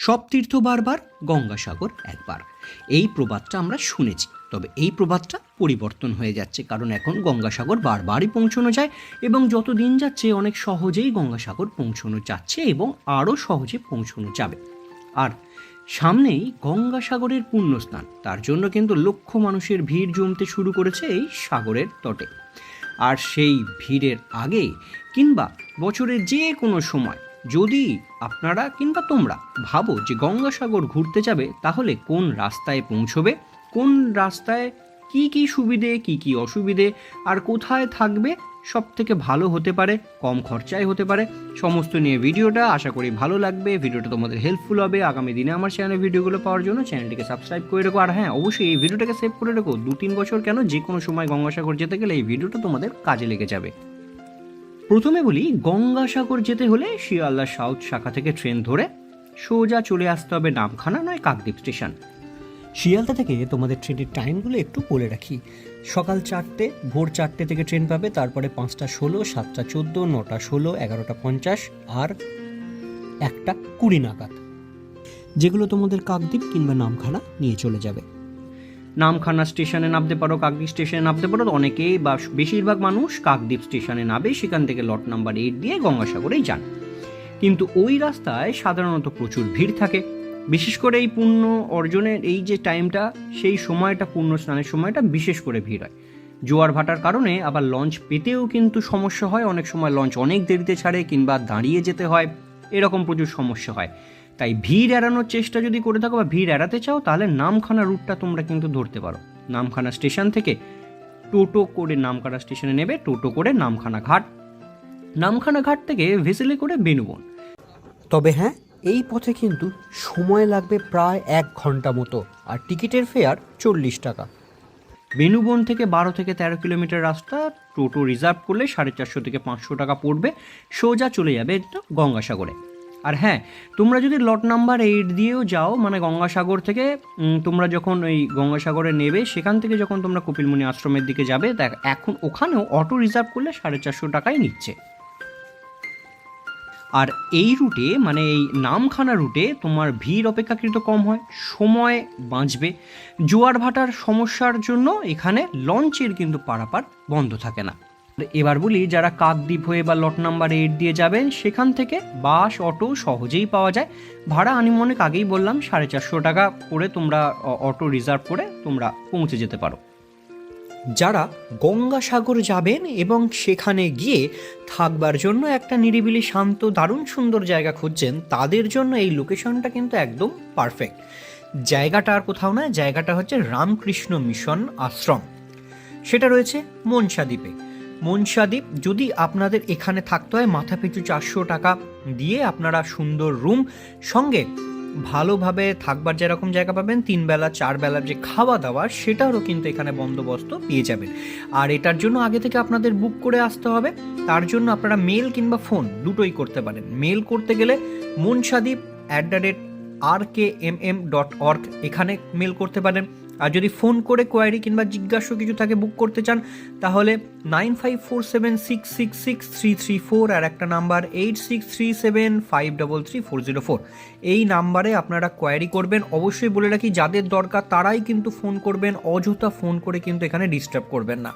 সব তীর্থ বারবার, গঙ্গাসাগর একবার। এই প্রবাদটা আমরা শুনেছি, তবে এই প্রবাদটা পরিবর্তন হয়ে যাচ্ছে, কারণ এখন গঙ্গাসাগর বারবারই পৌঁছানো যায় এবং যত দিন যাচ্ছে অনেক সহজেই গঙ্গাসাগর পৌঁছানো যাচ্ছে এবং আরও সহজে পৌঁছানো যাবে। আর সামনেই গঙ্গাসাগরের পুণ্যস্নান তার জন্য কিন্তু লক্ষ মানুষের ভিড় জমতে শুরু করেছে এই সাগরের তটে। আর সেই ভিড়ের আগে কিংবা বছরের যে কোনো সময় যদি আপনারা কিংবা তোমরা ভাবো যে গঙ্গাসাগর ঘুরতে যাবে, তাহলে কোন রাস্তায় পৌঁছবে? কোন রাস্তায় কি কি সুবিধে, কি কি অসুবিধে? আর কোথায় থাকবে? সব থেকে ভালো হতে পারে, কম খরচায় হতে পারে। সমস্ত নিয়ে ভিডিওটা আশা করি ভালো লাগবে। ভিডিওটা তোমাদের হেল্পফুল হবে। আগামী দিনে আমার চ্যানেলের ভিডিওগুলো পাওয়ার জন্য চ্যানেলটিকে সাবস্ক্রাইব করে রেখো। আর হ্যাঁ অবশ্যই এই ভিডিওটাকে সেভ করে রেখো। দু তিন বছর কেন যে কোনো সময় গঙ্গাসাগর যেতে গেলে এই ভিডিওটা তোমাদের কাজে লেগে যাবে। প্রথমে বলি, গঙ্গাসাগর যেতে হলে শিয়ালদা সাউথ শাখা থেকে ট্রেন ধরে সোজা চলে আসতে হবে নামখানা, নয় কাকদ্বীপ স্টেশন। শিয়ালদা থেকে তোমাদের ট্রেনের টাইমগুলো একটু বলে রাখি। সকাল চারটে, ভোর চারটে থেকে ট্রেন পাবে, তারপরে পাঁচটা ষোলো, সাতটা চোদ্দ, নটা ষোলো, এগারোটা পঞ্চাশ, আর একটা কুড়ি নাগাদ। যেগুলো তোমাদের কাকদ্বীপ কিংবা নামখানা নিয়ে চলে যাবে। নামখানা স্টেশনে নামতে পারো, কাকদ্বীপ স্টেশনে নামতে পারো অনেকেই বা বেশিরভাগ মানুষ কাকদ্বীপ স্টেশনে নামে, সেখান থেকে লট নাম্বার এইট দিয়ে গঙ্গাসাগরেই যান। কিন্তু ওই রাস্তায় সাধারণত প্রচুর ভিড় থাকে। বিশেষ করে এই পূর্ণ অর্জনের এই যে টাইমটা, সেই সময়টা পূর্ণ স্নানের সময়টা বিশেষ করে ভিড় হয়। জোয়ার ভাটার কারণে আবার লঞ্চ পেতেও কিন্তু সমস্যা হয়। অনেক সময় লঞ্চ অনেক দেরিতে ছাড়ে কিংবা দাঁড়িয়ে যেতে হয়। এরকম প্রচুর সমস্যা হয়। তাই ভিড় এড়ানোর চেষ্টা যদি করে থাকো বা ভিড় এড়াতে চাও তাহলে নামখানা রুটটা তোমরা কিন্তু ধরতে পারো। নামখানা স্টেশন থেকে টোটো করে নামখানা স্টেশনে নেবে টোটো করে নামখানা ঘাট। নামখানা ঘাট থেকে ভেসেলে করে বেনুবন। তবে হ্যাঁ এই পথে কিন্তু সময় লাগবে প্রায় এক ঘণ্টা মতো আর টিকিটের ফেয়ার চল্লিশ টাকা। বেনুবন থেকে বারো থেকে তেরো কিলোমিটার রাস্তা টোটো রিজার্ভ করলে সাড়ে চারশো থেকে পাঁচশো টাকা পড়বে সোজা চলে যাবে গঙ্গাসাগরে। আর হ্যাঁ তোমরা যদি লট নাম্বার এইট দিয়েও যাও মানে গঙ্গাসাগর থেকে তোমরা যখন ওই গঙ্গাসাগরে নেবে, সেখান থেকে যখন তোমরা কপিলমুনি আশ্রমের দিকে যাবে, দেখ, এখন ওখানেও অটো রিজার্ভ করলে সাড়ে চারশো টাকাই নিচ্ছে। আর এই রুটে মানে এই নামখানা রুটে তোমার ভিড় অপেক্ষাকৃত কম হয়, সময় বাঁচবে। জোয়ার ভাটার সমস্যার জন্য এখানে লঞ্চের কিন্তু পারাপার বন্ধ থাকে না। এবার বলি, যারা কাকদ্বীপ হয়ে বা লট নাম্বার এইট দিয়ে যাবেন, সেখান থেকে বাস, অটো সহজেই পাওয়া যায়। ভাড়া আনুমানিক আগেই বললাম, সাড়ে চারশো টাকা করে তোমরা অটো রিজার্ভ করে তোমরা পৌঁছে যেতে পারো। যারা গঙ্গাসাগর যাবেন এবং সেখানে গিয়ে থাকবার জন্য একটা নিরিবিলি, শান্ত, দারুণ, সুন্দর জায়গা খুঁজছেন, তাদের জন্য এই লোকেশনটা কিন্তু একদম পারফেক্ট জায়গাটা আর কোথাও না জায়গাটা হচ্ছে রামকৃষ্ণ মিশন আশ্রম। সেটা রয়েছে মনসাদ্বীপে মনসাদ্বীপ যদি আপনাদের এখানে থাকতে হয় মাথা পিছু চারশো টাকা দিয়ে আপনারা সুন্দর রুম, সঙ্গে ভালোভাবে থাকবার যেরকম জায়গা পাবেন, তিন বেলা, চার বেলার যে খাওয়া দাওয়া সেটারও কিন্তু এখানে বন্দোবস্ত পেয়ে যাবেন। আর এটার জন্য আগে থেকে আপনাদের বুক করে আসতে হবে। তার জন্য আপনারা মেল কিংবা ফোন দুটোই করতে পারেন। মেল করতে গেলে Manasadwip at the rate R K M M dot org এখানে মেল করতে পারেন। আর যদি ফোন করে কোয়ারি কিংবা জিজ্ঞাসা কিছু থাকে বুক করতে চান, তাহলে nine five four seven six six six three three four আর একটা number eight six three seven five double three four zero four এই নাম্বারে আপনারা কোয়ারি করবেন। অবশ্যই বলে রাখি, যাদের দরকার তারাই কিন্তু ফোন করবেন, অযথা ফোন করে কিন্তু এখানে ডিস্টার্ব করবেন না।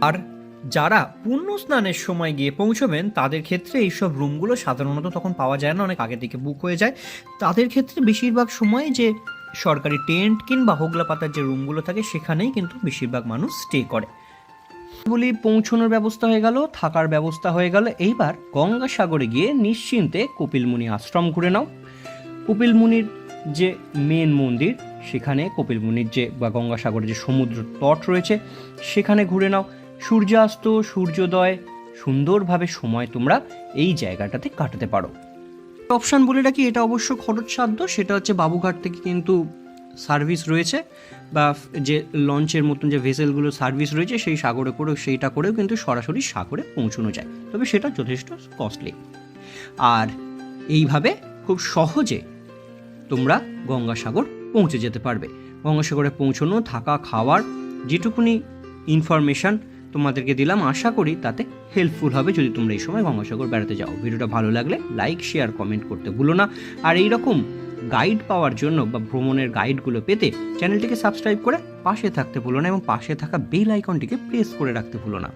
আর যারা পুণ্য স্নানের সময় গিয়ে পৌঁছবেন, তাদের ক্ষেত্রে এইসব রুমগুলো সাধারণত তখন পাওয়া যায় না, অনেক আগে থেকে বুক হয়ে যায়। তাদের ক্ষেত্রে বেশিরভাগ সময় যে সরকারি টেন্ট কিংবা হোগলা পাতার যে রুমগুলো থাকে, সেখানেই কিন্তু বেশিরভাগ মানুষ স্টে করে। বলি পৌঁছানোর ব্যবস্থা হয়ে গেল, থাকার ব্যবস্থা হয়ে গেল। এইবার গঙ্গাসাগরে গিয়ে নিশ্চিন্তে কপিলমুনি আশ্রম ঘুরে নাও। কপিলমুনির যে মেন মন্দির, সেখানে কপিলমুনির যে বা গঙ্গাসাগরের যে সমুদ্র তট রয়েছে, সেখানে ঘুরে নাও। সূর্যাস্ত, সূর্যোদয়, সুন্দরভাবে সময় তোমরা এই জায়গাটাতে কাটাতে পারো। অপশান বলে রাখি, এটা অবশ্য খরচসাধ্য, সেটা হচ্ছে বাবুঘাট থেকে কিন্তু সার্ভিস রয়েছে, বা যে লঞ্চের মতন যে ভেসেলগুলো সার্ভিস রয়েছে, সেই সাগরে করেও, সেইটা করেও কিন্তু সরাসরি সাগরে পৌঁছানো যায়। তবে সেটা যথেষ্ট কস্টলি আর এইভাবে খুব সহজে তোমরা গঙ্গাসাগর পৌঁছে যেতে পারবে। গঙ্গাসাগরে পৌঁছানো, থাকা, খাওয়ার, যেটুকুনি ইনফরমেশান তোমাদেরকে দিলাম। আশা করি তাতে হেল্পফুল হবে। যদি তোমরা এই সময় গঙ্গাসাগর বেড়াতে যাও, ভিডিওটা ভালো লাগলে লাইক শেয়ার কমেন্ট করতে ভুলো না। আর এই রকম গাইড পাওয়ার জন্য বা ভ্রমণের গাইডগুলো পেতে চ্যানেলটিকে সাবস্ক্রাইব করে পাশে থাকতে ভুলো না এবং পাশে থাকা বেল আইকনটিকে প্রেস করে রাখতে ভুলো না।